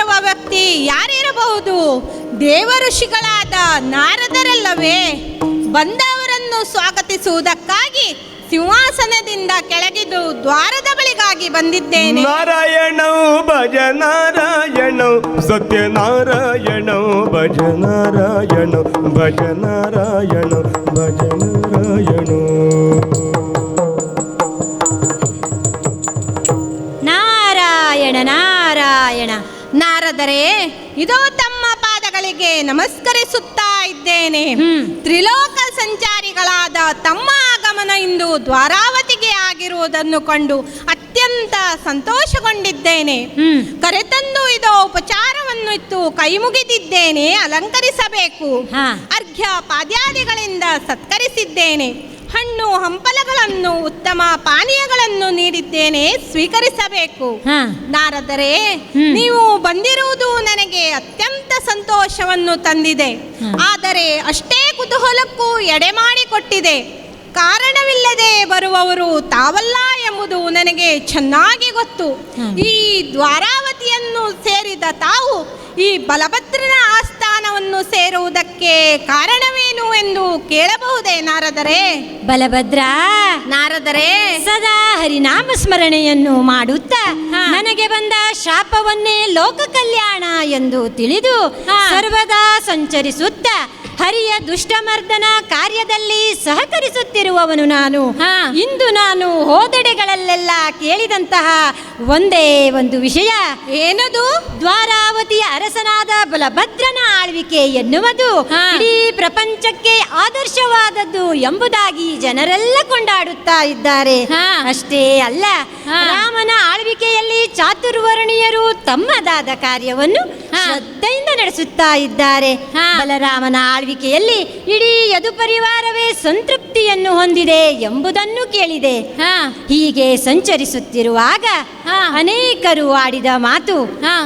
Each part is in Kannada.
ಬಲಭದ್ರವ ವ್ಯಕ್ತಿ ಯಾರಿರಬಹುದು? ದೇವ ಋಷಿಗಳಾದ ನಾರದರಲ್ಲವೇ ಬಂದವರನ್ನು ಸ್ವಾಗತಿಸುವುದಕ್ಕಾಗಿ ಸಿಂಹಾಸನದಿಂದ ಕೆಳಗಿದು ದ್ವಾರದ ಬಳಿಗಾಗಿ ಬಂದಿದ್ದೇನೆ. ನಾರಾಯಣ ಭಜ ನಾರಾಯಣ ಸತ್ಯ ನಾರಾಯಣ ಭಜ ನಾರಾಯಣ ಭಜ ನಾರಾಯಣ ಭಜ ನಾರಾಯಣ. ನಾರಾಯಣ ನಾರಾಯಣ. ನಾರದರೆ ಇದೋ ತಮ್ಮ ಪಾದಗಳಿಗೆ ನಮಸ್ಕರಿಸುತ್ತಾ ಇದ್ದೇನೆ. ತ್ರಿಲೋಕ ಸಂಚಾರಿಗಳಾದ ತಮ್ಮ ಆಗಮನ ಇಂದು ದ್ವಾರಾವತಿಗೆ ಆಗಿರುವುದನ್ನು ಕಂಡು ಅತ್ಯಂತ ಸಂತೋಷಗೊಂಡಿದ್ದೇನೆ. ಕರೆತಂದು ಇದೋ ಉಪಚಾರವನ್ನು ಇತ್ತು ಕೈ ಮುಗಿದಿದ್ದೇನೆ ಅಲಂಕರಿಸಬೇಕು. ಅರ್ಘ್ಯ ಪಾದ್ಯಾದಿಗಳಿಂದ ಸತ್ಕರಿಸಿದ್ದೇನೆ. ಹಣ್ಣು ಹಂಪಲಗಳನ್ನು ಉತ್ತಮ ಪಾನೀಯಗಳನ್ನು ನೀಡಿದ್ದೇನೆ ಸ್ವೀಕರಿಸಬೇಕು. ನಾರದರೆ ನೀವು ಬಂದಿರುವುದು ನನಗೆ ಅತ್ಯಂತ ಸಂತೋಷವನ್ನು ತಂದಿದೆ. ಆದರೆ ಅಷ್ಟೇ ಕುತೂಹಲಕ್ಕೂ ಎಡೆ ಮಾಡಿಕೊಟ್ಟಿದೆ. ಕಾರಣವಿಲ್ಲದೆ ಬರುವವರು ತಾವಲ್ಲ ಎಂಬುದು ನನಗೆ ಚೆನ್ನಾಗಿ ಗೊತ್ತು. ಈ ದ್ವಾರಾವತಿಯನ್ನು ಸೇರಿದ ತಾವು ಈ ಬಲಭದ್ರನ ಆಸ್ಥಾನವನ್ನು ಸೇರುವುದಕ್ಕೆ ಕಾರಣವೇನು ಎಂದು ಕೇಳಬಹುದೇ ನಾರದರೆ ಬಲಭದ್ರ ನಾರದರೆ ಸದಾ ಹರಿನಾಮ ಸ್ಮರಣೆಯನ್ನು ಮಾಡುತ್ತಾ. ನನಗೆ ಬಂದ ಶಾಪವನ್ನೇ ಲೋಕ ಕಲ್ಯಾಣ ಎಂದು ತಿಳಿದು. ಸರ್ವದಾ ಸಂಚರಿಸುತ್ತ ಹರಿಯ ದುಷ್ಟಮರ್ದನ ಕಾರ್ಯದಲ್ಲಿ ಸಹಕರಿಸುತ್ತಿರುವವನು ನಾನು ಹಾ. ಇಂದು ನಾನು ಹೋದೆಡೆಗಳಲ್ಲೆಲ್ಲ ಕೇಳಿದಂತಹ ಒಂದೇ ಒಂದು ವಿಷಯ ಏನದು ದ್ವಾರಾವತಿಯ ಅರಸನಾದ ಬಲಭದ್ರನ ಆಳ್ವಿಕೆ ಎನ್ನುವುದು. ಇಡೀ ಪ್ರಪಂಚಕ್ಕೆ ಆದರ್ಶವಾದದ್ದು ಎಂಬುದಾಗಿ ಜನರೆಲ್ಲ ಕೊಂಡಾಡುತ್ತಾ ಇದ್ದಾರೆ ಹಾ. ಅಷ್ಟೇ ಅಲ್ಲ ರಾಮನ ಆಳ್ವಿಕೆಯಲ್ಲಿ ಚಾತುರ್ವರ್ಣೀಯರು ತಮ್ಮದಾದ ಕಾರ್ಯವನ್ನು. ಶ್ರದ್ಧೆಯಿಂದ ನಡೆಸುತ್ತಾ ಇದ್ದಾರೆ ಬಲರಾಮನ ಬಲರಾಮನ ಆಳ್ವಿಕೆಯಲ್ಲಿ ಇಡೀ ಯದು ಪರಿವಾರವೇ ಸಂತೃಪ್ತಿಯನ್ನು ಹೊಂದಿದೆ ಎಂಬುದನ್ನು ಕೇಳಿದೆ ಹಾ ಹೀಗೆ ಸಂಚರಿಸುತ್ತಿರುವಾಗ. ಅನೇಕರು ಆಡಿದ ಮಾತು.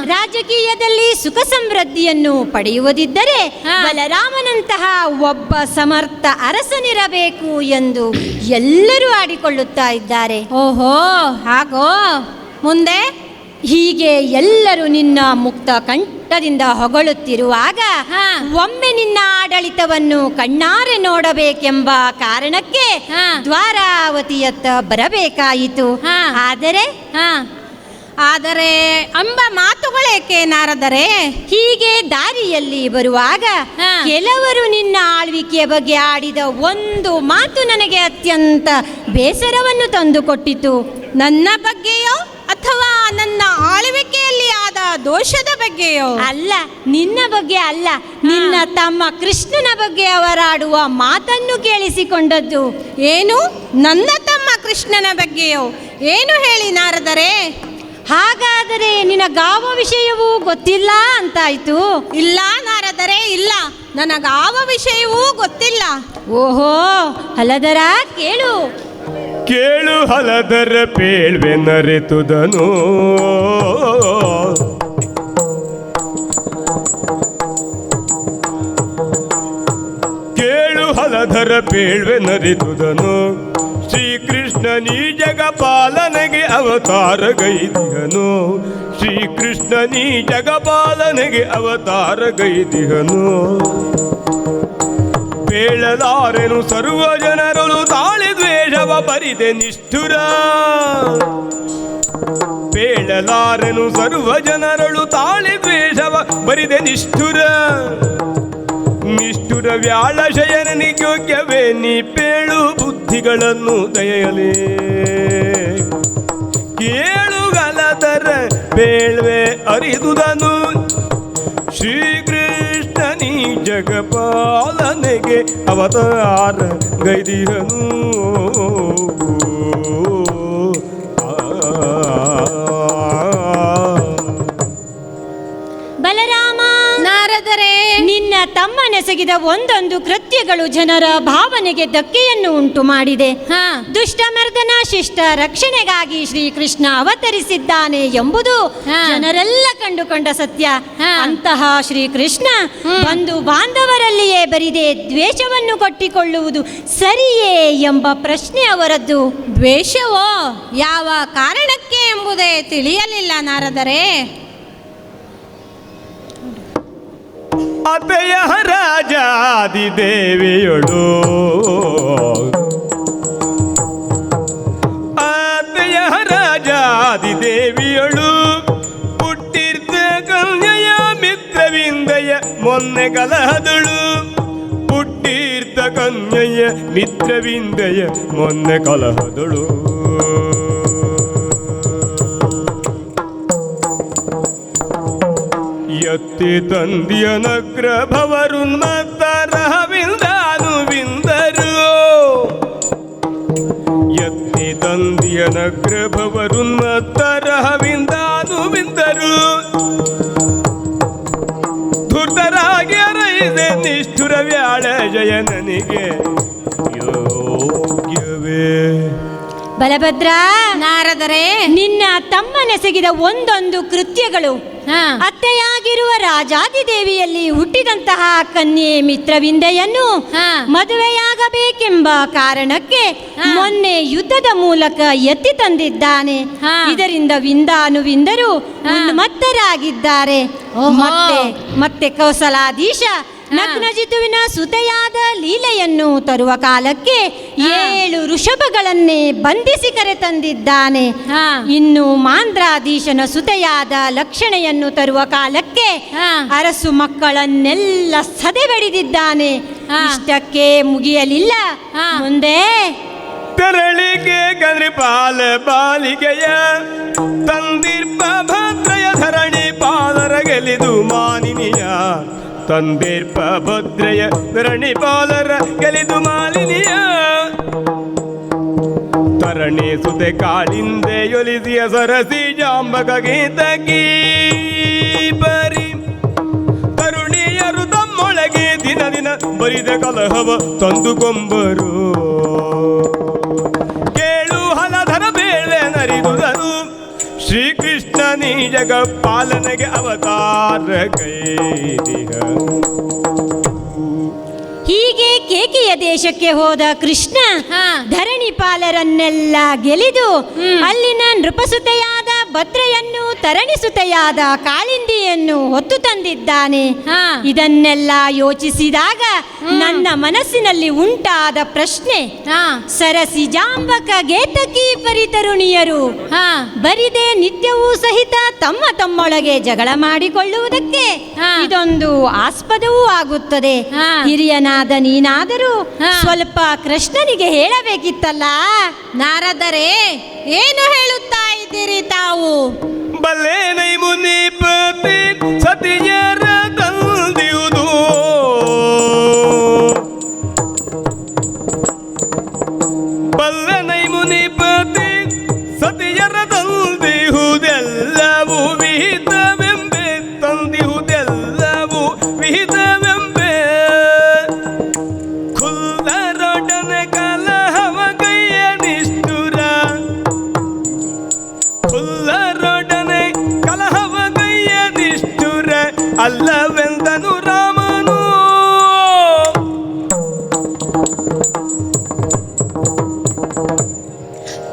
ರಾಜಕೀಯದಲ್ಲಿ ಸುಖ ಸಮೃದ್ಧಿಯನ್ನು ಪಡೆಯುವುದಿದ್ದರೆ. ಬಲರಾಮನಂತಹ ಒಬ್ಬ ಸಮರ್ಥ ಅರಸನಿರಬೇಕು ಎಂದು ಎಲ್ಲರೂ ಆಡಿಕೊಳ್ಳುತ್ತಾ ಇದ್ದಾರೆ ಓಹೋ ಹಾಗೋ ಮುಂದೆ ಹೀಗೆ ಎಲ್ಲರೂ ನಿನ್ನ ಮುಕ್ತ ಕಂಠದಿಂದ ಹೊಗಳುತ್ತಿರುವಾಗ. ಒಮ್ಮೆ ನಿನ್ನ ಆಡಳಿತವನ್ನು ಕಣ್ಣಾರೆ ನೋಡಬೇಕೆಂಬ ಕಾರಣಕ್ಕೆ. ದ್ವಾರಾವತಿಯತ್ತ ಬರಬೇಕಾಯಿತು. ಆದರೆ ಆದರೆ ಅಂಬ ಮಾತುಗಳೇಕೆ ನಾರದರೆ ಹೀಗೆ ದಾರಿಯಲ್ಲಿ ಬರುವಾಗ ಕೆಲವರು ನಿನ್ನ ಆಳ್ವಿಕೆಯ ಬಗ್ಗೆ ಆಡಿದ ಒಂದು ಮಾತು ನನಗೆ ಅತ್ಯಂತ ಬೇಸರವನ್ನು ತಂದುಕೊಟ್ಟಿತು ನನ್ನ ಬಗ್ಗೆಯೋ ಅಥವಾ ನನ್ನ ಆಳ್ವಿಕೆಯಲ್ಲಿ ಆದ ದೋಷದ ಬಗ್ಗೆಯೋ? ಅಲ್ಲ ನಿನ್ನ ಬಗ್ಗೆ ಅಲ್ಲ. ನಿನ್ನ ತಮ್ಮ ಕೃಷ್ಣನ ಬಗ್ಗೆ ಅವರಾಡುವ ಮಾತನ್ನು ಕೇಳಿಸಿಕೊಂಡದ್ದು ಏನು? ನನ್ನ ತಮ್ಮ ಕೃಷ್ಣನ ಬಗ್ಗೆಯೋ? ಏನು ಹೇಳಿ ನಾರದರೆ? ಹಾಗಾದರೆ ನಿನಗಾವ ವಿಷಯವೂ ಗೊತ್ತಿಲ್ಲ ಅಂತಾಯ್ತು? ಇಲ್ಲ ನಾರದರೆ ಇಲ್ಲ. ನನಗಾವ ವಿಷಯವೂ ಗೊತ್ತಿಲ್ಲ. ಓಹೋ ಹಲದರ ಕೇಳು. ಕೇಳು ಹಲದರ ಪೇಳ್ವೆ ನರೆತುದನು. ಕೇಳು ಹಲದರ ಪೇಳ್ವೆ ನರೆತುದನು. ಶ್ರೀಕೃಷ್ಣ ನೀ ಜಗ ಪಾಲನೆಗೆ ಅವತಾರ ಗೈದಿಹನು ಶ್ರೀಕೃಷ್ಣ ನೀ ಜಗ ಪಾಲನೆಗೆ ಅವತಾರ ಗೈದಿಹನು ಬೇಳಲಾರೆನು ಸರ್ವ ಜನರಲು ತಾಳಿ ದ್ವೇಷವ ಬರಿದೆ ನಿಷ್ಠುರ. ಬೇಡಲಾರನು ಸರ್ವ ಜನರಳು ತಾಳಿ ದ್ವೇಷವ ಬರಿದೆ ನಿಷ್ಠುರ. ನಿಷ್ಠುರ ವ್ಯಾಳ ಶಯನನಿಗೋಗ್ಯವೇ ನೀ ಪೇಳು ಬುದ್ಧಿಗಳನ್ನು ದಯಲಿ ಕೇಳುಗಲದರ ಬೇಳ್ವೆ ಅರಿದುದನು. ಶೀಘ್ರ ಜಗಪಾಲನೆಗೆ ಅವತಾರ ಗೈದಿಹನು ನಾರದರೆ ನಿನ್ನ ತಮ್ಮನೆಸಗಿದ ಒಂದೊಂದು ಕೃತ್ಯಗಳು ಜನರ ಭಾವನೆಗೆ ಧಕ್ಕೆಯನ್ನು ಉಂಟು ಮಾಡಿದೆ. ಹಾ. ದುಷ್ಟಮರ್ದನ ಶಿಷ್ಟ ರಕ್ಷಣೆಗಾಗಿ ಶ್ರೀಕೃಷ್ಣ ಅವತರಿಸಿದ್ದಾನೆ ಎಂಬುದು. ಜನರೆಲ್ಲ ಕಂಡುಕೊಂಡ ಸತ್ಯ. ಅಂತಹ ಶ್ರೀಕೃಷ್ಣ ಬಂದು ಬಂಧು ಬಾಂಧವರಲ್ಲಿಯೇ ಬರಿದೆ ದ್ವೇಷವನ್ನು ಕೊಟ್ಟಿಕೊಳ್ಳುವುದು ಸರಿಯೇ ಎಂಬ ಪ್ರಶ್ನೆ ಅವರದ್ದು. ದ್ವೇಷವೋ? ಯಾವ ಕಾರಣಕ್ಕೆ ಎಂಬುದೇ ತಿಳಿಯಲಿಲ್ಲ ನಾರದರೆ. ಅತೆಯ ರಾಜಾದಿ ದೇವಿಯಳು ಆತೆಯ ರಾಜಾದಿ ದೇವಿಯಳು ಪುಟ್ಟಿರ್ದ ಕನ್ಯೆಯ ಮಿತ್ರವಿಂದಯ ಮೊನ್ನೆ ಕಲಹದಳು. ಪುಟ್ಟಿರ್ದ ಕನ್ಯೆಯ ಮಿತ್ರವಿಂದಯ ಮೊನ್ನೆ ಕಲಹದಳು. ಎತ್ತಿ ತಂದಿಯ ನಗ್ರ ಭವರು ಎತ್ತಿ ತಂದಿಯ ನಗ್ರ ಭವರು ವಿಂದರು ಧುರ್ಧರಾಗಿ ಅರೈದೆ ನಿಷ್ಠುರ ವ್ಯಾಳ ಜಯ ನನಗೆ. ಯೋಗ್ಯವೇ. ಬಲಭದ್ರ ನಾರದರೆ ತಮ್ಮನೆಸಗಿದ ಒಂದೊಂದು ಕೃತ್ಯಗಳು. ಅತ್ತೆಯಾಗಿರುವ ರಾಜಾದಿದೇವಿಯಲ್ಲಿ ಹುಟ್ಟಿದಂತಹ ಕನ್ಯೆ ಮಿತ್ರವಿಂದೆಯನ್ನು. ಮದುವೆಯಾಗಬೇಕೆಂಬ ಕಾರಣಕ್ಕೆ ಮೊನ್ನೆ ಯುದ್ಧದ ಮೂಲಕ ಎತ್ತಿ ತಂದಿದ್ದಾನೆ. ಇದರಿಂದ ವಿಂದಾನುವಿಂದರು ಮತ್ತರಾಗಿದ್ದಾರೆ ಮತ್ತೆ ಮತ್ತೆ ಕೌಸಲಾಧೀಶ ನಗ್ನಜಿತುವಿನ ಸುತೆಯಾದ ಲೀಲೆಯನ್ನು ತರುವ ಕಾಲಕ್ಕೆ ಏಳು ಋಷಭಗಳನ್ನೇ ಬಂಧಿಸಿ ಕರೆತಂದಿದ್ದಾನೆ ತಂದಿದ್ದಾನೆ ಇನ್ನು ಮಾಂದ್ರಾಧೀಶನ ಸುತೆಯಾದ ಲಕ್ಷಣೆಯನ್ನು ತರುವ ಕಾಲಕ್ಕೆ ಹಾ. ಅರಸು ಮಕ್ಕಳನ್ನೆಲ್ಲ ಸದೆಬಡಿದಿದ್ದಾನೆ ಹಾ. ಇಷ್ಟಕ್ಕೆ ಮುಗಿಯಲಿಲ್ಲ ಹಾ. ಮುಂದೆ ತೆರಳಿಗೆ ಗಂದ್ರಿಪಾಲ ಬಾಲಿಗೆಯ ತಂದಿರ್ಪ ಭದ್ರಯ ಧರಣಿ ಪಾಲರ ಗೆಲಿದು ಮಾನಿನಿಯ ತಂದಿರ್ಪ ಭದ್ರಯ ಧರಣಿ ಪಾಲರ ಗೆಲಿದು ಮಾಲಿನಿಯ. ತರಣಿ ಸುತೆ ಕಾಳಿಂದೆ ಯೊಲಿಸಿಯ ಸರಸಿ ಜಾಂಬಕ ಗೀತ ಬರಿ. ತರುಣಿಯರು ತಮ್ಮೊಳಗೆ ದಿನ ದಿನ ಬರಿದ ಕಲಹವ ತಂದುಕೊಂಬರು ಕೇಳು ಹಲಧರ ಬೇಳೆ ನರಿದುದರು ಶ್ರೀಕೃಷ್ಣ ನೀ ಜಗ ಪಾಲನೆಗೆ ಅವತಾರ ಕೈದಿಹ ಹೀಗೆ ಕೇಕೆಯ ದೇಶಕ್ಕೆ ಹೋದ ಕೃಷ್ಣ. ಧರಣಿ ಪಾಲರನ್ನೆಲ್ಲ ಗೆಲಿದು. ಅಲ್ಲಿನ ನೃಪಸುತೆಯಾದ ಭದ್ರೆಯನ್ನು ತರಣಿಸುತೆಯಾದ ಕಾಳಿಂದಿಯನ್ನು ಹೊತ್ತು ತಂದಿದ್ದಾನೆ. ಇದನ್ನೆಲ್ಲ ಯೋಚಿಸಿದಾಗ ನನ್ನ ಮನಸ್ಸಿನಲ್ಲಿ ಉಂಟಾದ ಪ್ರಶ್ನೆ ಸರಸಿ ಜಾಂಬಕ ಗೇತಕಿ ಪರಿತರುಣಿಯರು ಬರಿದೆ ನಿತ್ಯವೂ ಸಹಿತ ತಮ್ಮ ತಮ್ಮೊಳಗೆ ಜಗಳ ಮಾಡಿಕೊಳ್ಳುವುದಕ್ಕೆ ಇದೊಂದು ಆಸ್ಪದವೂ ಆಗುತ್ತದೆ. ಹಿರಿಯನಾದ ನೀನಾದರೂ. ಸ್ವಲ್ಪ ಕೃಷ್ಣನಿಗೆ ಹೇಳಬೇಕಿತ್ತಲ್ಲ? ನಾರದರೆ ಏನು ಹೇಳುತ್ತಾ ಇದ್ದೀರಿ ತಾವು ಬಲ್ಲೆ ನೈ ಮುನಿಪತಿ ಸತಿಯರ ಅಲ್ಲವೆಂದನು ರಾಮನು.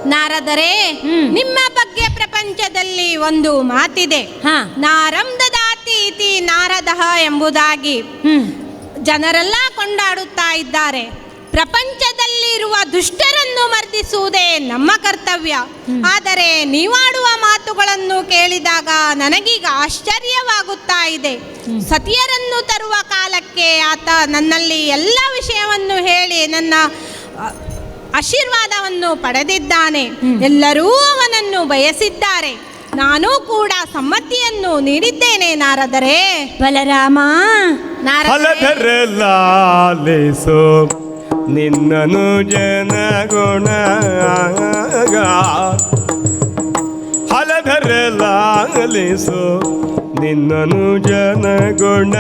ನಾರದರೆ ಹ್ಮ್. ನಿಮ್ಮ ಬಗ್ಗೆ ಪ್ರಪಂಚದಲ್ಲಿ ಒಂದು ಮಾತಿದೆ. ಹಾ. ನಾರಂ ದದಾತಿ ಇತಿ ನಾರದ ಎಂಬುದಾಗಿ. ಹ್ಮ್. ಜನರೆಲ್ಲ ಕೊಂಡಾಡುತ್ತಾ ಇದ್ದಾರೆ. ಪ್ರಪಂಚದಲ್ಲಿರುವ ದುಷ್ಟರನ್ನು ಮರ್ದಿಸುವುದೇ ನಮ್ಮ ಕರ್ತವ್ಯ. ಆದರೆ ನೀವಾಡುವ ಮಾತುಗಳನ್ನು ಕೇಳಿದಾಗ ನನಗೀಗ ಆಶ್ಚರ್ಯವಾಗುತ್ತಾ ಇದೆ. ಸತಿಯರನ್ನು ತರುವ ಕಾಲಕ್ಕೆ ಆತ ನನ್ನಲ್ಲಿ ಎಲ್ಲ ವಿಷಯವನ್ನು ಹೇಳಿ ನನ್ನ ಆಶೀರ್ವಾದವನ್ನು ಪಡೆದಿದ್ದಾನೆ. ಎಲ್ಲರೂ ಅವನನ್ನು ಬಯಸಿದ್ದಾರೆ. ನಾನೂ ಕೂಡ ಸಮ್ಮತಿಯನ್ನು ನೀಡಿದ್ದೇನೆ ನಾರದರೆ. ಬಲರಾಮ. ನಾರದರೆ. ನಿನ್ನನು ಜನಗುಣಗ ಹಲಧರ ಹಲಧರಲಾಗಲಿಸು ನಿನ್ನನು ಜನಗುಣ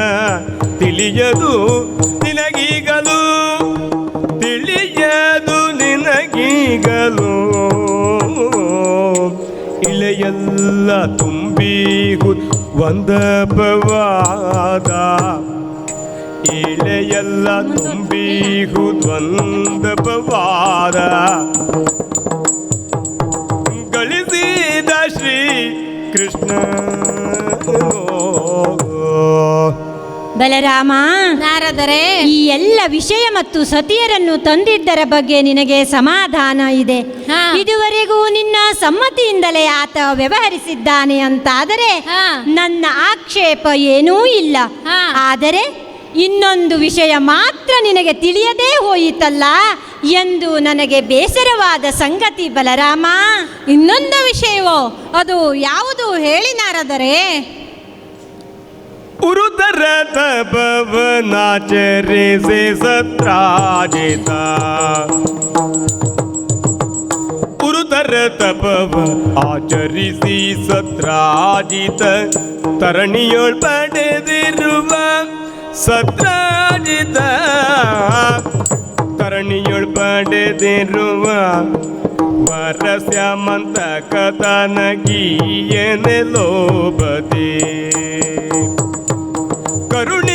ತಿಳಿಯದು ನಿನಗೀಗಲು. ತಿಳಿಯದು ನಿನಗೀಗಲು. ಇಳೆಯೆಲ್ಲ ತುಂಬಿ ಒಂದಪವಾದ ಇಳೆಯೆಲ್ಲ ತುಂಬಿಹು ಒಂದಪವಾದ ಗಳಿಸಿದ ಶ್ರೀ ಕೃಷ್ಣ ಬಲರಾಮ ನಾರದರೆ ಈ ಎಲ್ಲ ವಿಷಯ ಮತ್ತು ಸತಿಯರನ್ನು ತಂದಿದ್ದರ ಬಗ್ಗೆ ನಿನಗೆ ಸಮಾಧಾನ ಇದೆ. ಇದುವರೆಗೂ ನಿನ್ನ ಸಮ್ಮತಿಯಿಂದಲೇ ಆತ ವ್ಯವಹರಿಸಿದ್ದಾನೆ ಅಂತಾದರೆ. ನನ್ನ ಆಕ್ಷೇಪ ಏನೂ ಇಲ್ಲ. ಆದರೆ ಇನ್ನೊಂದು ವಿಷಯ ಮಾತ್ರ ನಿನಗೆ ತಿಳಿಯದೇ ಹೋಯಿತಲ್ಲ ಎಂದು ನನಗೆ ಬೇಸರವಾದ ಸಂಗತಿ ಬಲರಾಮ. ಇನ್ನೊಂದು ವಿಷಯವೋ? ಅದು ಯಾವುದು ಹೇಳಿನಾರದರೆ? ಉರುದರ ತಪವನಾಚರಿಸಿ ಸತ್ರಾಜಿತ ಉರುದರ ತಪವ ಆಚರಿಸಿ ಸತ್ರಾಜಿತ ತರಣಿಯೊಳ್ ಪಡೆದಿರುವ ಸತ್ರಾಜಿತ ತರಣಿಯೊಳ್ ಪಡೆದಿರುವ ವರಸ್ಯಮಂತ ಕಥನಗೀಯನೆ ಲೋಭದೆ ಕರುಣಿಸದಿರಲ್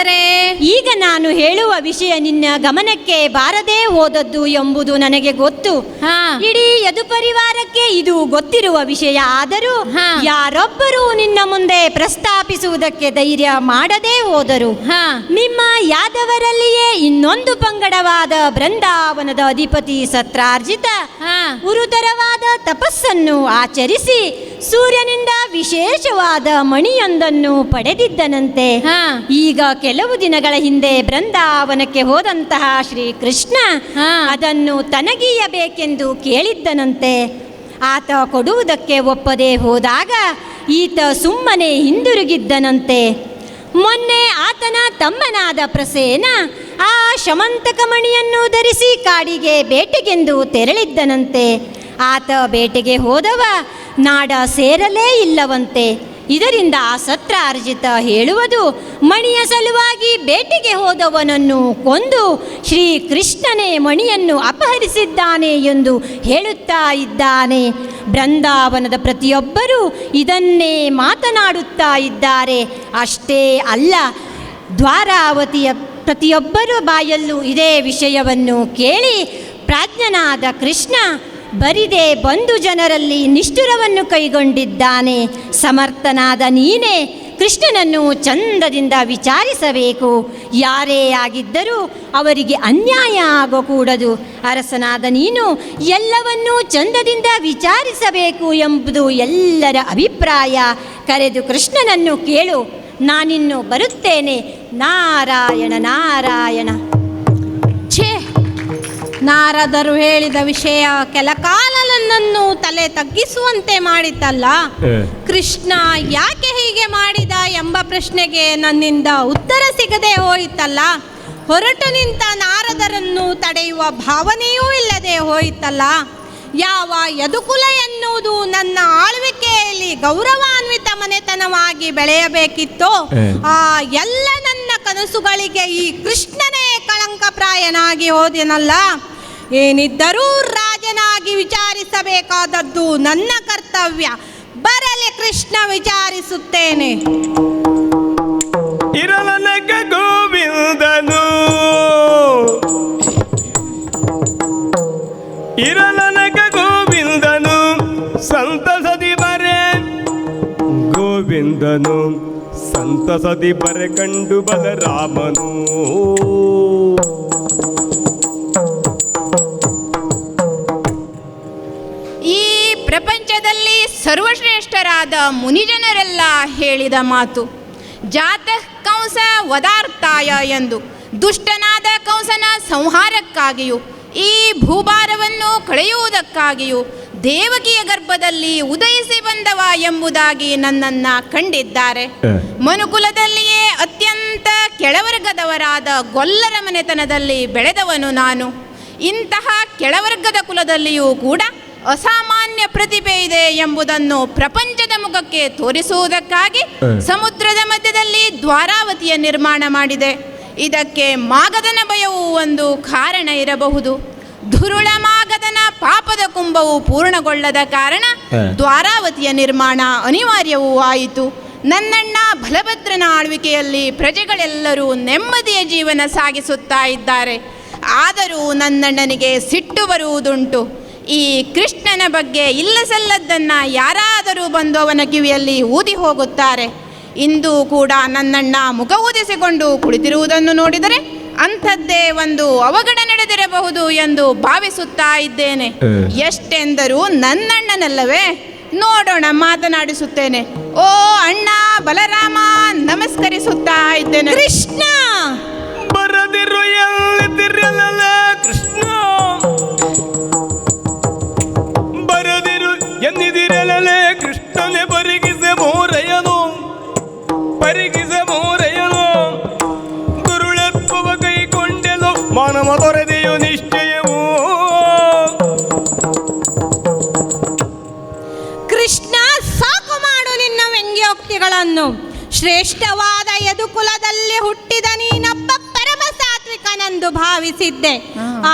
ನಾರದರೆ ಈಗ ನಾನು ಹೇಳುವ ವಿಷಯ ನಿನ್ನ ಗಮನಕ್ಕೆ ಬಾರದೇ ಹೋದದ್ದು ಎಂಬುದು ನನಗೆ ಗೊತ್ತು. ಹಾ. ಇಡೀ ಯದು ಪರಿವಾರಕ್ಕೆ ಇದು ಗೊತ್ತಿರುವ ವಿಷಯ. ಆದರೂ ಹಾ. ಯಾರೊಬ್ಬರೂ ನಿನ್ನ ಮುಂದೆ ಪ್ರಸ್ತಾಪಿಸುವುದಕ್ಕೆ ಧೈರ್ಯ ಮಾಡದೇ ಹೋದರು. ಹಾ. ನಿಮ್ಮ ಯಾದವರಲ್ಲಿಯೇ ಇನ್ನೊಂದು ಪಂಗಡವಾದ ಬೃಂದಾವನದ ಅಧಿಪತಿ ಸತ್ರಾರ್ಜಿತ ಹಾ. ಗುರುತರವಾದ ತಪಸ್ಸನ್ನು ಆಚರಿಸಿ ಸೂರ್ಯನಿಂದ ವಿಶೇಷವಾದ ಮಣಿಯೊಂದನ್ನು ಪಡೆದಿದ್ದನಂತೆ. ಹಾ. ಈಗ ಕೆಲವು ದಿನಗಳ ಹಿಂದೆ ಬೃಂದಾವನಕ್ಕೆ ಹೋದಂತಹ ಶ್ರೀ ಕೃಷ್ಣ ಅದನ್ನು ತನಗೀಯಬೇಕೆಂದು ಕೇಳಿದ್ದನಂತೆ. ಆತ ಕೊಡುವುದಕ್ಕೆ ಒಪ್ಪದೆ ಹೋದಾಗ ಈತ ಸುಮ್ಮನೆ ಹಿಂದಿರುಗಿದ್ದನಂತೆ. ಮೊನ್ನೆ ಆತನ ತಮ್ಮನಾದ ಪ್ರಸೇನ ಆ ಶಮಂತಕ ಮಣಿಯನ್ನು ಧರಿಸಿ ಕಾಡಿಗೆ ಬೇಟೆಗೆಂದು ತೆರಳಿದ್ದನಂತೆ. ಆತ ಬೇಟೆಗೆ ಹೋದವ ನಾಡ ಸೇರಲೇ ಇಲ್ಲವಂತೆ. ಇದರಿಂದ ಆ ಸತ್ರಾರ್ಜಿತ ಹೇಳುವುದು ಮಣಿಯ ಸಲುವಾಗಿ ಬೇಟೆಗೆ ಹೋದವನನ್ನು ಕೊಂದು ಶ್ರೀ ಕೃಷ್ಣನೇ ಮಣಿಯನ್ನು ಅಪಹರಿಸಿದ್ದಾನೆ ಎಂದು ಹೇಳುತ್ತಾ ಇದ್ದಾನೆ. ಬೃಂದಾವನದ ಪ್ರತಿಯೊಬ್ಬರೂ ಇದನ್ನೇ ಮಾತನಾಡುತ್ತಾ ಇದ್ದಾರೆ. ಅಷ್ಟೇ ಅಲ್ಲ, ದ್ವಾರಾವತಿಯ ಪ್ರತಿಯೊಬ್ಬರ ಬಾಯಲ್ಲೂ ಇದೇ ವಿಷಯವನ್ನು ಕೇಳಿ ಪ್ರಾಜ್ಞನಾದ ಕೃಷ್ಣ ಬರಿದೆ ಬಂಧು ಜನರಲ್ಲಿ ನಿಷ್ಠುರವನ್ನು ಕೈಗೊಂಡಿದ್ದಾನೆ. ಸಮರ್ಥನಾದ ನೀನೇ ಕೃಷ್ಣನನ್ನು ಚಂದದಿಂದ ವಿಚಾರಿಸಬೇಕು. ಯಾರೇ ಆಗಿದ್ದರೂ ಅವರಿಗೆ ಅನ್ಯಾಯ ಆಗಕೂಡದು. ಅರಸನಾದ ನೀನು ಎಲ್ಲವನ್ನೂ ಚಂದದಿಂದ ವಿಚಾರಿಸಬೇಕು ಎಂಬುದು ಎಲ್ಲರ ಅಭಿಪ್ರಾಯ. ಕರೆದು ಕೃಷ್ಣನನ್ನು ಕೇಳು. ನಾನಿನ್ನು ಬರುತ್ತೇನೆ. ನಾರಾಯಣ ನಾರಾಯಣ. ಛೇ! ನಾರದರು ಹೇಳಿದ ವಿಷಯ ಕೆಲ ಕಾಲ ನನ್ನನ್ನು ತಲೆ ತಗ್ಗಿಸುವಂತೆ ಮಾಡಿತಲ್ಲ? ಕೃಷ್ಣ ಯಾಕೆ ಹೀಗೆ ಮಾಡಿದ ಎಂಬ ಪ್ರಶ್ನೆಗೆ ನನ್ನಿಂದ ಉತ್ತರ ಸಿಗದೆ ಹೋಯಿತಲ್ಲ? ಹೊರಟು ನಿಂತ ನಾರದರನ್ನು ತಡೆಯುವ ಭಾವನೆಯೂ ಇಲ್ಲದೆ ಹೋಯಿತಲ್ಲ? ಯಾವ ಯದುಕುಲ ಎನ್ನುವುದು ನನ್ನ ಆಳ್ವಿಕೆಯಲ್ಲಿ ಗೌರವಾನ್ವಿತ ಮನೆತನವಾಗಿ ಬೆಳೆಯಬೇಕಿತ್ತೋ ಆ ಎಲ್ಲ ನನ್ನ ಕನಸುಗಳಿಗೆ ಈ ಕೃಷ್ಣನೇ ಕಳಂಕಪ್ರಾಯನಾಗಿ ಹೋದೆನಲ್ಲ. ಏನಿದ್ದರೂ ರಾಜನಾಗಿ ವಿಚಾರಿಸಬೇಕಾದದ್ದು ನನ್ನ ಕರ್ತವ್ಯ. ಬರಲಿ ಕೃಷ್ಣ ವಿಚಾರಿಸುತ್ತೇನೆ. ಗೋವಿಂದನು ಸಂತಸದಿ ಬರೆ ಕಂಡು ಬಲರಾಮನು. ಈ ಪ್ರಪಂಚದಲ್ಲಿ ಸರ್ವಶ್ರೇಷ್ಠರಾದ ಮುನಿಜನರೆಲ್ಲ ಹೇಳಿದ ಮಾತು, ಜಾತ ಕಂಸ ವದಾರ್ಥಾಯ ಎಂದು. ದುಷ್ಟನಾದ ಕಂಸನ ಸಂಹಾರಕ್ಕಾಗಿಯೂ, ಈ ಭೂಭಾರವನ್ನು ಕಳೆಯುವುದಕ್ಕಾಗಿಯೂ ದೇವಕಿಯ ಗರ್ಭದಲ್ಲಿ ಉದಯಿಸಿ ಬಂದವ ಎಂಬುದಾಗಿ ನನ್ನನ್ನ ಕಂಡಿದ್ದಾರೆ. ಮನುಕುಲದಲ್ಲಿಯೇ ಅತ್ಯಂತ ಕೆಳವರ್ಗದವರಾದ ಗೊಲ್ಲರ ಮನೆತನದಲ್ಲಿ ಬೆಳೆದವನು ನಾನು. ಇಂತಹ ಕೆಳವರ್ಗದ ಕುಲದಲ್ಲಿಯೂ ಕೂಡ ಅಸಾಮಾನ್ಯ ಪ್ರತಿಭೆ ಇದೆ ಎಂಬುದನ್ನು ಪ್ರಪಂಚದ ಮುಖಕ್ಕೆ ತೋರಿಸುವುದಕ್ಕಾಗಿ ಸಮುದ್ರದ ಮಧ್ಯದಲ್ಲಿ ದ್ವಾರಾವತಿಯ ನಿರ್ಮಾಣ ಮಾಡಿದೆ. ಇದಕ್ಕೆ ಮಾಗದನ ಭಯವು ಒಂದು ಕಾರಣ ಇರಬಹುದು. ಧುರುಳ ಮಾಗದನ ಪಾಪದ ಕುಂಭವು ಪೂರ್ಣಗೊಳ್ಳದ ಕಾರಣ. ದ್ವಾರಾವತಿಯ ನಿರ್ಮಾಣ ಅನಿವಾರ್ಯವೂ ಆಯಿತು. ನನ್ನಣ್ಣ ಬಲಭದ್ರನ ಆಳ್ವಿಕೆಯಲ್ಲಿ ಪ್ರಜೆಗಳೆಲ್ಲರೂ ನೆಮ್ಮದಿಯ ಜೀವನ ಸಾಗಿಸುತ್ತಾ ಇದ್ದಾರೆ. ಆದರೂ ನನ್ನಣ್ಣನಿಗೆ ಸಿಟ್ಟು ಬರುವುದುಂಟು. ಈ ಕೃಷ್ಣನ ಬಗ್ಗೆ ಇಲ್ಲಸಲ್ಲದ್ದನ್ನು ಯಾರಾದರೂ ಬಂದು ಅವನ ಕಿವಿಯಲ್ಲಿ ಊದಿ ಹೋಗುತ್ತಾರೆ. ಇಂದು ಕೂಡ ನನ್ನಣ್ಣ ಮುಖ ಊದಿಸಿಕೊಂಡು ಕುಳಿತಿರುವುದನ್ನು ನೋಡಿದರೆ ಅಂಥದ್ದೇ ಒಂದು ಅವಘಡ ನಡೆದಿರಬಹುದು ಎಂದು ಭಾವಿಸುತ್ತಾ ಇದ್ದೇನೆ. ಎಷ್ಟೆಂದರೂ ನನ್ನಣ್ಣನಲ್ಲವೇ? ನೋಡೋಣ ಮಾತನಾಡಿಸುತ್ತೇನೆ. ಓ ಅಣ್ಣ ಬಲರಾಮ ನಮಸ್ಕರಿಸುತ್ತಾ ಇದ್ದೇನೆ. ಕೃಷ್ಣ! ಬರದಿರು ಕೃಷ್ಣ. ಬರದಿರು ಎನ್ನಿದಿರಲೇ ಕೃಷ್ಣನೇ ಬರಿಗಿಸೆ ಮೋರಯನು. ಬರಿಗಿಸೆ ಮಾನವ ತೊರೆದೆಯು ನಿಶ್ಚಯವು. ಕೃಷ್ಣ ಸಾಕು ಮಾಡು ನಿನ್ನ ವ್ಯಂಗ್ಯೋಕ್ತಿಗಳನ್ನು. ಶ್ರೇಷ್ಠವಾದ ಯದುಕುಲದಲ್ಲಿ ಹುಟ್ಟಿದ ನೀನೊಬ್ಬ ಪರಮ ಸಾತ್ವಿಕನೆಂದು ಭಾವಿಸಿದ್ದೆ.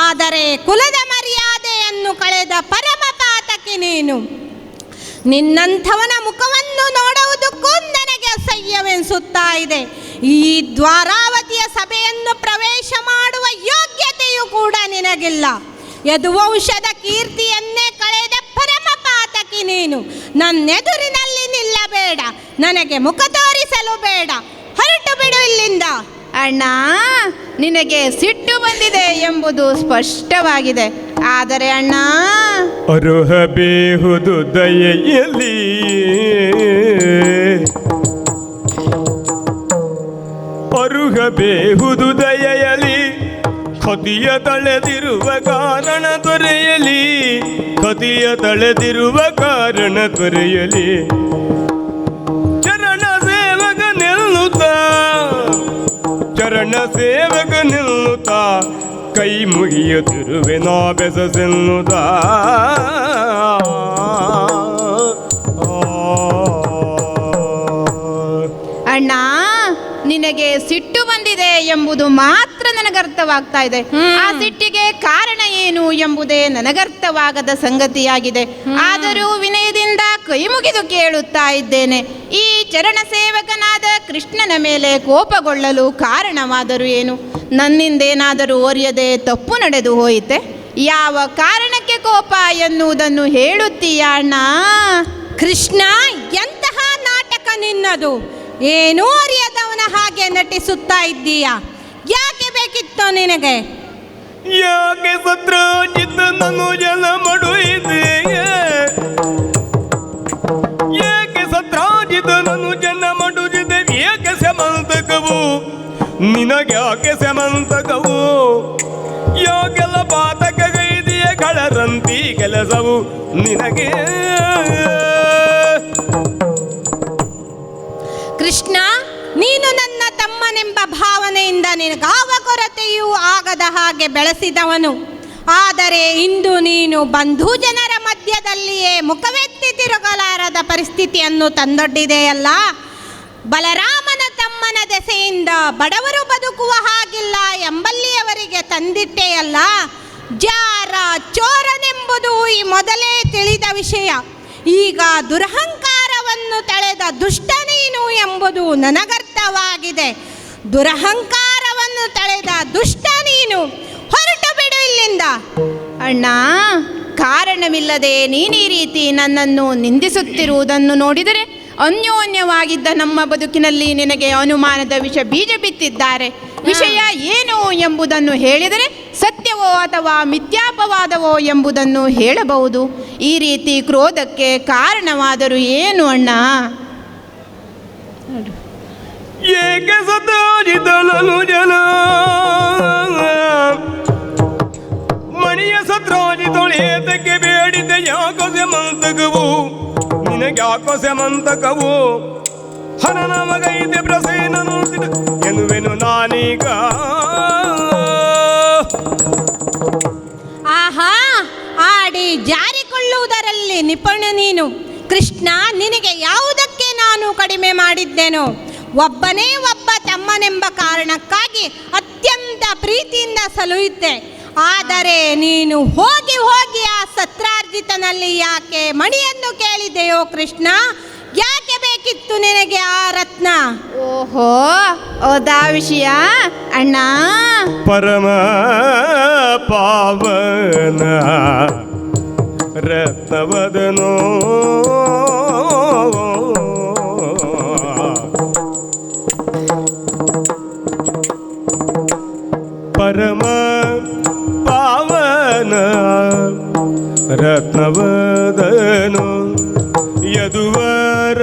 ಆದರೆ ಕುಲದ ಮರ್ಯಾದೆಯನ್ನು ಕಳೆದ ಪರಮ ಪಾತಕಿ ನೀನು. ನಿನ್ನಂಥವನ ಮುಖವನ್ನು ನೋಡುವುದಕ್ಕೂ ನನಗೆ ಅಸಹ್ಯವೆನಿಸುತ್ತಾ ಇದೆ. ಈ ದ್ವಾರಾವತಿಯ ಸಭೆಯನ್ನು ಪ್ರವೇಶ ಯೋಗ್ಯತೆಯೂ ಕೂಡ ನಿನಗಿಲ್ಲ. ಯದುವಂಶದ ಕೀರ್ತಿಯನ್ನೇ ಕಳೆದ ಪರಮ ಪಾತಕಿ ನೀನು. ನನ್ನೆದುರಿನಲ್ಲಿ ನಿಲ್ಲಬೇಡ ನನಗೆ ಮುಖ ತೋರಿಸಲು ಬೇಡ. ಹೊರಟು ಬಿಡು ಇಲ್ಲಿಂದ. ಅಣ್ಣ ನಿನಗೆ ಸಿಟ್ಟು ಬಂದಿದೆ ಎಂಬುದು ಸ್ಪಷ್ಟವಾಗಿದೆ. ಆದರೆ ಅಣ್ಣ ಅರುಹ ಬೇಹುದು ದಯೆಯಲ್ಲಿ. ಅರುಹ ಬೇಹುದು ದಯೆಯಲಿ ಕದಿಯ ತಳೆದಿರುವ ಕಾರಣ ದೊರೆಯಲಿ, ಕದಿಯ ತಳೆದಿರುವ ಕಾರಣ ದೊರೆಯಲಿ. ಚರಣ ಸೇವಕ ನಿಲ್ಲುತ್ತ, ಚರಣ ಸೇವಕ ನಿಲ್ಲುತ್ತ, ಕೈ ಮುಗಿಯುತ್ತಿರುವೆ ನಾ ಬೆಸಸೆನ್ನುತ್ತ ಅಣ್ಣ, ನಿನಗೆ ಸಿಟ್ಟು ಬಂದಿದೆ ಎಂಬುದು ಮಾತ್ರ ನನಗರ್ಥವಾಗ್ತಾ ಇದೆ. ಆ ಸಿಟ್ಟಿಗೆ ಕಾರಣ ಏನು ಎಂಬುದೇ ನನಗರ್ಥವಾಗದ ಸಂಗತಿಯಾಗಿದೆ. ಆದರೂ ವಿನಯದಿಂದ ಕೈ ಮುಗಿದು ಕೇಳುತ್ತಾ ಇದ್ದೇನೆ. ಈ ಚರಣ ಸೇವಕನಾದ ಕೃಷ್ಣನ ಮೇಲೆ ಕೋಪಗೊಳ್ಳಲು ಕಾರಣವಾದರೂ ಏನು? ನನ್ನಿಂದೇನಾದರೂ ಒರಿಯದೆ ತಪ್ಪು ನಡೆದು ಹೋಯಿತೆ. ಯಾವ ಕಾರಣಕ್ಕೆ ಕೋಪ ಎನ್ನುವುದನ್ನು ಹೇಳುತ್ತೀಯಾ ಅಣ್ಣ? ಕೃಷ್ಣ ಎಂತಹ ನಾಟಕ ನಿನ್ನದು? ಏನೂ ಹಾಗೆ ನಟಿಸುತ್ತಾ ಇದ್ದೀಯ? ಯಾಕೆ ಬೇಕಿತ್ತು ನಿನಗೆ? ಯಾಕೆ ಸತ್ರ ನನ್ನು ಜನ ಮಡುಯಿದೆ ಏಕೆ ಸತ್ರಾಜಿತ ನನ್ನು ಜನ ಮಡುಜಿದೆ ಏಕೆ ಸಮಂತಕವು ನಿನಗೆ ಯಾಕೆ ಸಮಂತಕವು ಯಾಕೆಲ್ಲ ಪಾತಕ ಗೈದಿಯ ಕಳರಂತಿ ಕೆಲಸವು ನಿನಗೆ? ತಮ್ಮನೆಂಬ ಭಾವನೆಯಿಂದ ನಿನಗಾವ ಕೊರತೆಯೂ ಆಗದ ಹಾಗೆ ಬೆಳೆಸಿದವನು. ಆದರೆ ಇಂದು ನೀನು ಬಂಧು ಜನರ ಮಧ್ಯದಲ್ಲಿಯೇ ಮುಖವೆತ್ತಿ ತಿರುಗಲಾರದ ಪರಿಸ್ಥಿತಿಯನ್ನು ತಂದೊಡ್ಡಿದೆಯಲ್ಲ. ಬಲರಾಮನ ತಮ್ಮನ ದೆಸೆಯಿಂದ ಬಡವರು ಬದುಕುವ ಹಾಗಿಲ್ಲ ಎಂಬಲ್ಲಿಯವರಿಗೆ ತಂದಿಟ್ಟೆಯಲ್ಲ. ಜಾರ ಚೋರನೆಂಬುದು ಈ ಮೊದಲೇ ತಿಳಿದ ವಿಷಯ. ಈಗ ದುರಹಂಕಾರವನ್ನು ತಳೆದ ದುಷ್ಟ ನೀನು ಎಂಬುದು ನನಗರ್ಥವಾಗಿದೆ. ದುರಹಂಕಾರವನ್ನು ತಳೆದ ದುಷ್ಟ ನೀನು. ಹೊರಟು ಬಿಡು ಇಲ್ಲಿಂದ. ಅಣ್ಣ, ಕಾರಣವಿಲ್ಲದೆ ನೀನೀ ರೀತಿ ನನ್ನನ್ನು ನಿಂದಿಸುತ್ತಿರುವುದನ್ನು ನೋಡಿದರೆ ಅನ್ಯೋನ್ಯವಾಗಿದ್ದ ನಮ್ಮ ಬದುಕಿನಲ್ಲಿ ನಿನಗೆ ಅನುಮಾನದ ವಿಷ ಬೀಜ ಬಿತ್ತಿದ್ದಾರೆ. ವಿಷಯ ಏನು ಎಂಬುದನ್ನು ಹೇಳಿದರೆ ಸತ್ಯವೋ ಅಥವಾ ಮಿಥ್ಯಾಪವಾದವೋ ಎಂಬುದನ್ನು ಹೇಳಬಹುದು. ಈ ರೀತಿ ಕ್ರೋಧಕ್ಕೆ ಕಾರಣವಾದರೂ ಏನು ಅಣ್ಣ? ಏಕೆ ಸತ್ರಾಜಿತ ನನ್ನು ಜನ ಮಣಿಯ ಸತ್ರಾಜಿತೊಳೇತಕ್ಕೆ ಬೇಡಿದ ಯಾಕೋ ಸೆಮಂತಕವು ನಿನಗ್ಯಾಕೋ ಸೆಮಂತಕವು ಹನನ ಮಗೈದೆ ಪ್ರಸೇನನು ಎನ್ನುವೆನು ನಾನೀಗ ಆಹಾ, ಆಡಿ ಜಾರಿಕೊಳ್ಳುವುದರಲ್ಲಿ ನಿಪುಣ ನೀನು. ಕೃಷ್ಣ, ನಿನಗೆ ಯಾವುದಕ್ಕೆ ನಾನು ಕಡಿಮೆ ಮಾಡಿದ್ದೇನೋ? ಒಬ್ಬನೇ ಒಬ್ಬ ತಮ್ಮನೆಂಬ ಕಾರಣಕ್ಕಾಗಿ ಅತ್ಯಂತ ಪ್ರೀತಿಯಿಂದ ಸಲುಹಿದ್ದೆ ಆದರೆ ನೀನು ಹೋಗಿ ಹೋಗಿ ಆ ಸತ್ರಾರ್ಜಿತನಲ್ಲಿ ಯಾಕೆ ಮಣಿಯನ್ನು ಕೇಳಿದೆಯೋ ಕೃಷ್ಣ? ಯಾಕೆ ಬೇಕಿತ್ತು ನಿನಗೆ ಆ ರತ್ನ? ಓಹೋ ಓದಾ ವಿಷಯ? ಅಣ್ಣ. ಪರಮ ಪಾವನ ರತ್ನವದನೋ. പ്രവദനോ യദുവര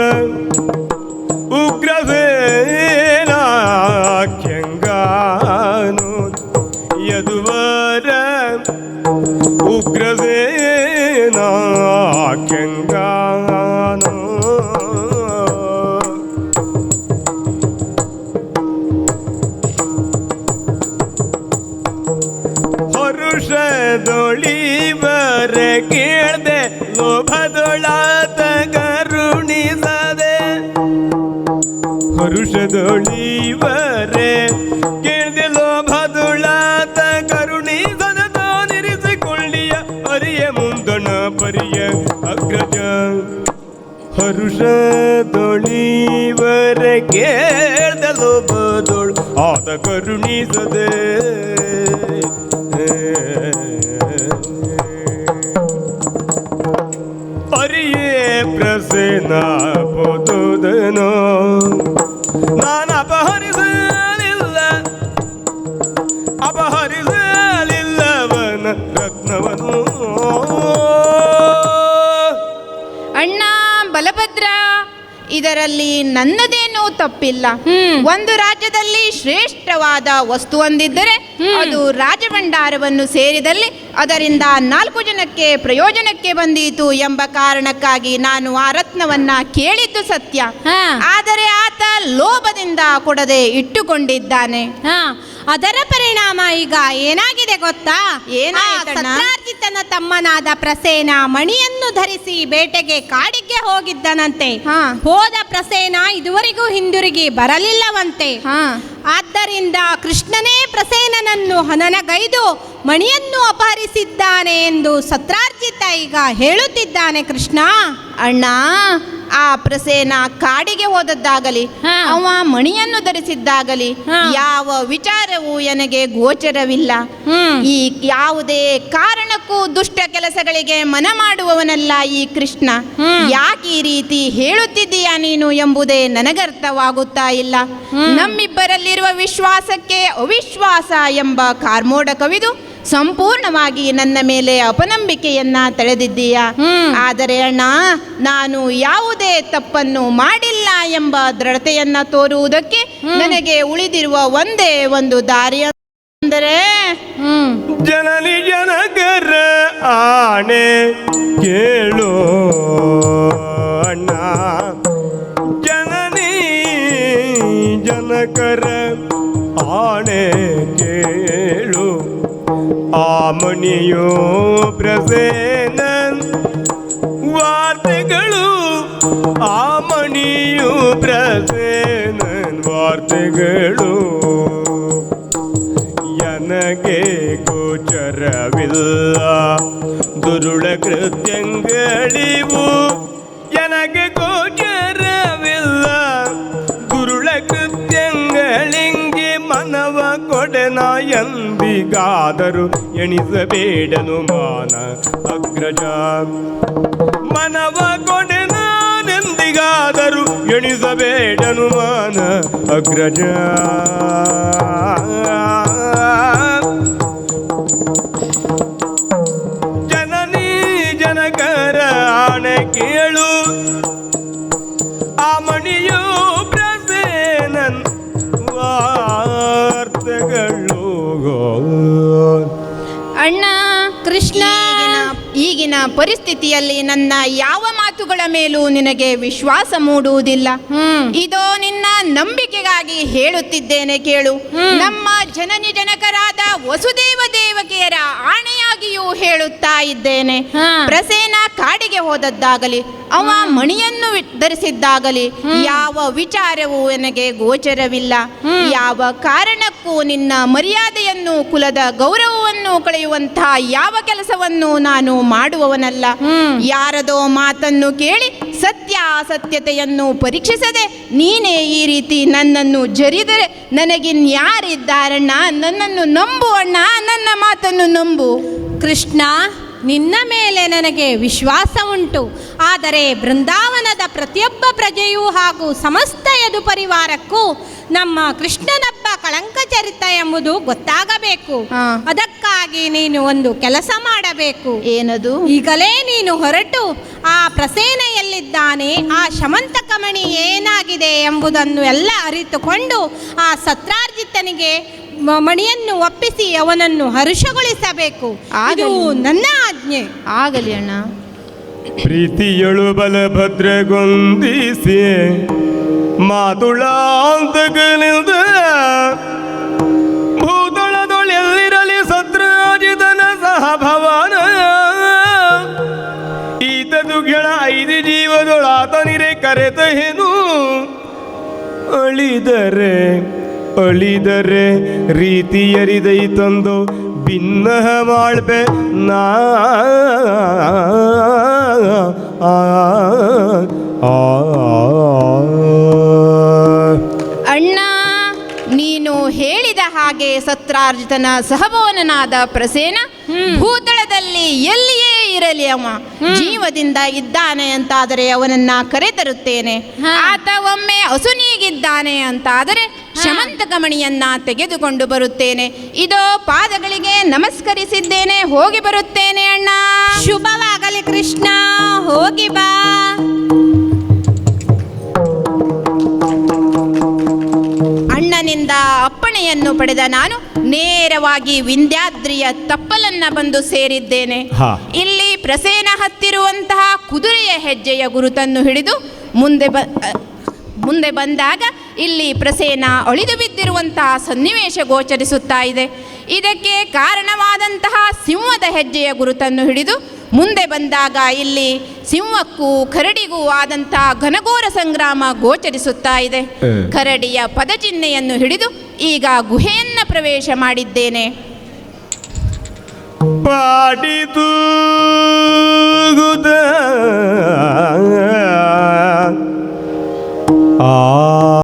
ഉഗ്രവേനാഖ്യങ്കാനോ യദുവര ഉഗ്രവേനാഖ്യങ്ക ಹರುಷದೊಳಿವರೆ ಕೇಳ್ದೆ ಕರುಣಿ ಕರುಣಿಸದ ತಾನಿರಿಸಿಕೊಳ್ಳಿಯ ಅರಿಯ ಮುಂದಣ ಪರಿಯ ಅಗ್ರಜ. ಹರುಷದೊಳಿವರೆ ಕೇಳ್ದ ಲೋಭದೊಳು ಆತ ಕರುಣಿಸದೆ ಅರಿಯೇ ಪ್ರಸನ್ನ ಪೊದುದನೋ ನಾನು ಇದರಲ್ಲಿ ನನ್ನದೇನೂ ತಪ್ಪಿಲ್ಲ. ಒಂದು ರಾಜ್ಯದಲ್ಲಿ ಶ್ರೇಷ್ಠವಾದ ವಸ್ತು ಒಂದಿದ್ದರೆ ಅದು ರಾಜಭಂಡಾರವನ್ನು ಸೇರಿದಲ್ಲಿ ಅದರಿಂದ ನಾಲ್ಕು ಜನಕ್ಕೆ ಪ್ರಯೋಜನಕ್ಕೆ ಬಂದೀತು ಎಂಬ ಕಾರಣಕ್ಕಾಗಿ ನಾನು ಆ ರತ್ನವನ್ನ ಕೇಳಿದ್ದು ಸತ್ಯ. ಆದರೆ ಆತ ಲೋಭದಿಂದ ಕೊಡದೆ ಇಟ್ಟುಕೊಂಡಿದ್ದಾನೆ. ಅದರ ಪರಿಣಾಮ ಈಗ ಏನಾಗಿದೆ ಗೊತ್ತಾ? ಸತ್ರಾರ್ಜಿತನ ತಮ್ಮನಾದ ಪ್ರಸೇನ ಮಣಿಯನ್ನು ಧರಿಸಿ ಬೇಟೆಗೆ ಕಾಡಿಗೆ ಹೋಗಿದ್ದನಂತೆ. ಹೋದ ಪ್ರಸೇನ ಇದುವರೆಗೂ ಹಿಂದಿರುಗಿ ಬರಲಿಲ್ಲವಂತೆ. ಹಾ. ಆದ್ದರಿಂದ ಕೃಷ್ಣನೇ ಪ್ರಸೇನನನ್ನು ಹನನಗೈದು ಮಣಿಯನ್ನು ಅಪಹರಿಸಿದ್ದಾನೆ ಎಂದು ಸತ್ರಾರ್ಜಿತ ಈಗ ಹೇಳುತ್ತಿದ್ದಾನೆ ಕೃಷ್ಣ. ಅಣ್ಣ ಆ ಪ್ರಸೇನ ಕಾಡಿಗೆ ಹೋದದ್ದಾಗಲಿ ಅವ ಮಣಿಯನ್ನು ಧರಿಸಿದ್ದಾಗಲಿ ಯಾವ ವಿಚಾರವೂ ನನಗೆ ಗೋಚರವಿಲ್ಲ. ಈ ಯಾವುದೇ ಕಾರಣಕ್ಕೂ ದುಷ್ಟ ಕೆಲಸಗಳಿಗೆ ಮನ ಮಾಡುವವನಲ್ಲ ಈ ಕೃಷ್ಣ. ಯಾಕೆ ಈ ರೀತಿ ಹೇಳುತ್ತಿದ್ದೀಯಾ ನೀನು ಎಂಬುದೇ ನನಗರ್ಥವಾಗುತ್ತಾ ಇಲ್ಲ. ನಮ್ಮಿಬ್ಬರಲ್ಲಿರುವ ವಿಶ್ವಾಸಕ್ಕೆ ಅವಿಶ್ವಾಸ ಎಂಬ ಕಾರ್ಮೋಡ ಕವಿದು ಸಂಪೂರ್ಣವಾಗಿ ನನ್ನ ಮೇಲೆ ಅಪನಂಬಿಕೆಯನ್ನ ತಳೆದಿದ್ದೀಯ. ಆದರೆ ಅಣ್ಣ ನಾನು ಯಾವುದೇ ತಪ್ಪನ್ನು ಮಾಡಿಲ್ಲ ಎಂಬ ದೃಢತೆಯನ್ನ ತೋರುವುದಕ್ಕೆ ನನಗೆ ಉಳಿದಿರುವ ಒಂದೇ ಒಂದು ದಾರಿ ಅಂದರೆ ಜನನಿ ಜನಕರ ಆಣೆ ಕೇಳು ಅಣ್ಣ. ಜನನಿ ಜನಕರ ಆಣೆ ಕೇಳು. ಆ ಮಣಿಯೋ ಪ್ರಸೇನ ವಾರ್ತೆಗಳು ಆ ಮಣಿಯು ಪ್ರಸೇನ ವಾರ್ತೆಗಳು. ನನಗೆ ಗೋಚರವಿಲ್ಲ. ದುರುಳ ಕೃತ್ಯಗಳಿವು ಎಂದಿಗಾದರೂ ಎಣಿಸಬೇಡನು ಮಾನ ಅಗ್ರಜ. ಮನವ ಕೊಡೆನಾನೆಂದಿಗಾದರು ಎಣಿಸಬೇಡನು ಮಾನ ಅಗ್ರಜ. ಪರಿಸ್ಥಿತಿಯಲ್ಲಿ ನನ್ನ ಯಾವ ಮಾತುಗಳ ಮೇಲೂ ನಿನಗೆ ವಿಶ್ವಾಸ ಮೂಡುವುದಿಲ್ಲ. ಇದೋ ನಿನ್ನ ನಂಬಿಕೆಗಾಗಿ ಹೇಳುತ್ತಿದ್ದೇನೆ ಕೇಳು. ನಮ್ಮ ಜನನಿ ಜನಕರಾದ ವಸುದೇವ ದೇವಕಿಯರ ಆಣೆಯಾಗಿಯೂ ಹೇಳುತ್ತಾ ಇದ್ದೇನೆ. ಪ್ರಸೇನ ಕಾಡಿಗೆ ಹೋದದ್ದಾಗಲಿ ಅವ ಮಣಿಯನ್ನು ಧರಿಸಿದ್ದಾಗಲಿ ಯಾವ ವಿಚಾರವೂ ನನಗೆ ಗೋಚರವಿಲ್ಲ. ಯಾವ ಕಾರಣಕ್ಕೂ ನಿನ್ನ ಮರ್ಯಾದೆಯನ್ನು ಕುಲದ ಗೌರವವನ್ನು ಕಳೆಯುವಂತಹ ಯಾವ ಕೆಲಸವನ್ನು ನಾನು ಮಾಡುವವನಲ್ಲ. ಯಾರದೋ ಮಾತನ್ನು ಕೇಳಿ ಸತ್ಯಾಸತ್ಯತೆಯನ್ನು ಪರೀಕ್ಷಿಸದೆ ನೀನೇ ಈ ರೀತಿ ನನ್ನನ್ನು ಜರಿದರೆ ನನಗಿನ್ಯಾರಿದ್ದಾರಣ್ಣ? ನನ್ನನ್ನು ನಂಬು ಅಣ್ಣ ನನ್ನ ಮಾತನ್ನು ನಂಬು. ಕೃಷ್ಣ ನಿನ್ನ ಮೇಲೆ ನನಗೆ ವಿಶ್ವಾಸ ಉಂಟು ಆದರೆ ಬೃಂದಾವನದ ಪ್ರತಿಯೊಬ್ಬ ಪ್ರಜೆಯೂ ಹಾಗೂ ಸಮಸ್ತ ಯದು ಪರಿವಾರಕ್ಕೂ ನಮ್ಮ ಕೃಷ್ಣನಪ್ಪ ಕಳಂಕ ಚರಿತ ಎಂಬುದು ಗೊತ್ತಾಗಬೇಕು. ಅದಕ್ಕಾಗಿ ನೀನು ಒಂದು ಕೆಲಸ ಮಾಡಬೇಕು. ಏನದು? ಈಗಲೇ ನೀನು ಹೊರಟು ಆ ಪ್ರಸೇನೆಯಲ್ಲಿದ್ದಾನೆ ಆ ಶಮಂತ ಕಮಣಿ ಏನಾಗಿದೆ ಎಂಬುದನ್ನು ಎಲ್ಲ ಅರಿತುಕೊಂಡು ಆ ಸತ್ರಾರ್ಜಿತನಿಗೆ ಮಣಿಯನ್ನು ಒಪ್ಪಿಸಿ ಅವನನ್ನು ಹರ್ಷಗೊಳಿಸಬೇಕು. ಅದು ನನ್ನ ಆಜ್ಞೆ. ಆಗಲಿ ಅಣ್ಣ. ಪ್ರೀತಿಯಳು ಬಲಭದ್ರಗೊಂದಿಸಿ ಮಾತುಳಾಂತಗಳಿಂದ ಭೂತಳದೊಳೆಲ್ಲಿರಲಿ ಸತ್ರಾಜಿತನ ಸಹಭವನ ಈತದು ಗೆಳ ಐದು ಜೀವದೊಳಾತನಿರೆ ಕರೆತಹೇನು ಅಳಿದರೆ ಅಳಿದರೆ ರೀತಿಯರಿದೈ ತಂದು ಭಿನ್ನ ಮಾಡ್ಬೆ ನಾ. ಆ, ಆ, ಅಣ್ಣ ನೀನು ಹೇಳಿದ ಹಾಗೆ ಸತ್ರಾರ್ಜಿತನ ಸಹಭವನನಾದ ಪ್ರಸೇನ ಭೂತಳದಲ್ಲಿ ಎಲ್ಲಿಯೇ ಇರಲಿ ಅವ. ಜೀವದಿಂದ ಇದ್ದಾನೆ ಅಂತಾದರೆ ಅವನನ್ನ ಕರೆತರುತ್ತೇನೆ. ಆತ ಒಮ್ಮೆ ಅಸುನೀಗಿದ್ದಾನೆ ಅಂತಾದರೆ ಶಮಂತಕಮಣಿಯನ್ನ ತೆಗೆದುಕೊಂಡು ಬರುತ್ತೇನೆ. ಇದು ಪಾದಗಳಿಗೆ ನಮಸ್ಕರಿಸಿದ್ದೇನೆ ಹೋಗಿ ಬರುತ್ತೇನೆ ಅಣ್ಣ. ಶುಭವಾಗಲಿ ಕೃಷ್ಣ ಹೋಗಿ ಬಾ. ಅಣ್ಣನಿಂದ ಅಪ್ಪಣೆಯನ್ನು ಪಡೆದ ನಾನು ನೇರವಾಗಿ ವಿಂಧ್ಯಾದ್ರಿಯ ತಪ್ಪಲನ್ನ ಬಂದು ಸೇರಿದ್ದೇನೆ. ಇಲ್ಲಿ ಪ್ರಸೇನ ಹತ್ತಿರುವಂತಹ ಕುದುರೆಯ ಹೆಜ್ಜೆಯ ಗುರುತನ್ನು ಹಿಡಿದು ಮುಂದೆ ಬ ಮುಂದೆ ಬಂದಾಗ ಇಲ್ಲಿ ಪ್ರಸೇನ ಅಳಿದು ಬಿದ್ದಿರುವಂತಹ ಸನ್ನಿವೇಶ ಗೋಚರಿಸುತ್ತಾ ಇದೆ. ಇದಕ್ಕೆ ಕಾರಣವಾದಂತಹ ಸಿಂಹದ ಹೆಜ್ಜೆಯ ಗುರುತನ್ನು ಹಿಡಿದು ಮುಂದೆ ಬಂದಾಗ ಇಲ್ಲಿ ಸಿಂಹಕ್ಕೂ ಕರಡಿಗೂ ಆದಂತಹ ಘನಘೋರ ಸಂಗ್ರಾಮ ಗೋಚರಿಸುತ್ತಾ ಇದೆ. ಕರಡಿಯ ಪದಚಿಹ್ನೆಯನ್ನು ಹಿಡಿದು ಈಗ ಗುಹೆಯನ್ನ ಪ್ರವೇಶ ಮಾಡಿದ್ದೇನೆ. పాడి తూగుదా